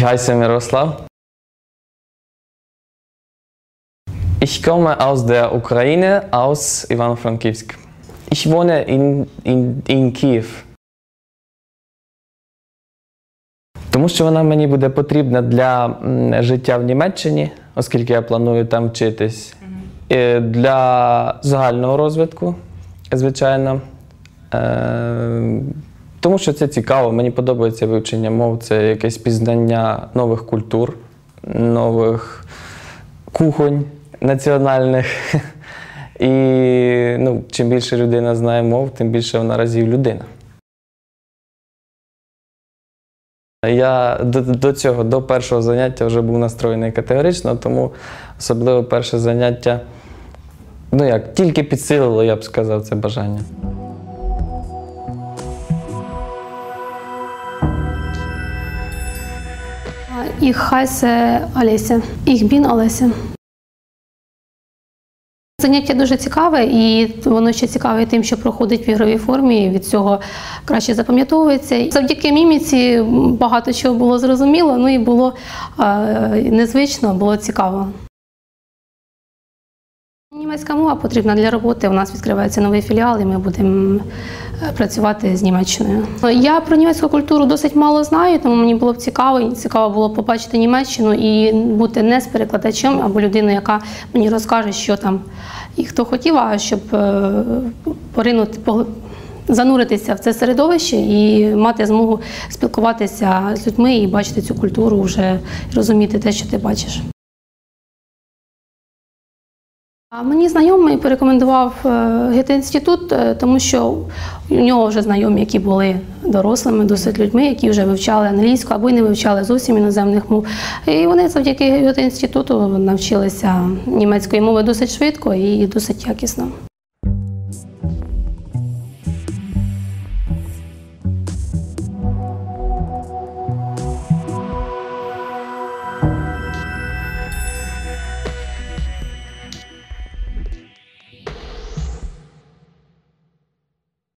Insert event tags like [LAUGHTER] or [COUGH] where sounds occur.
Ich heiße Miroslav. Ich komme aus der Ukraine, aus Ivano-Frankivsk. Ich wohne in, in, in Київ. Тому що вона мені буде потрібна для життя в Німеччині, оскільки я планую там вчитись. Е, Для загального розвитку, звичайно. Е, Тому що це цікаво, мені подобається вивчення мов, це якесь пізнання нових культур, нових кухонь національних. [LAUGHS] І ну, чим більше людина знає мов, тим більше вона разів людина. Я до, до цього, до першого заняття вже був настроєний категорично, тому особливо перше заняття, ну як, тільки підсилило, я б сказав, це бажання. Ich heiße Олеся. Ich bin Олеся. Заняття дуже цікаве, і воно ще цікаве тим, що проходить в ігровій формі. Від цього краще запам'ятовується. Завдяки міміці багато чого було зрозуміло, ну і було е, незвично, було цікаво. Німецька мова потрібна для роботи. У нас відкривається новий філіал, і ми будемо е, працювати з Німеччиною. Я про німецьку культуру досить мало знаю, тому мені було б цікаво. Цікаво було побачити Німеччину і бути не з перекладачем або людиною, яка мені розкаже, що там і хто хотів, а щоб е, поринути зануритися в це середовище і мати змогу спілкуватися з людьми і бачити цю культуру, вже розуміти те, що ти бачиш. Мені знайомий порекомендував е, Гете-інститут, е, тому що у нього вже знайомі, які були дорослими, досить людьми, які вже вивчали англійську або й не вивчали зовсім іноземних мов. І вони завдяки Гете-інституту навчилися німецької мови досить швидко і досить якісно.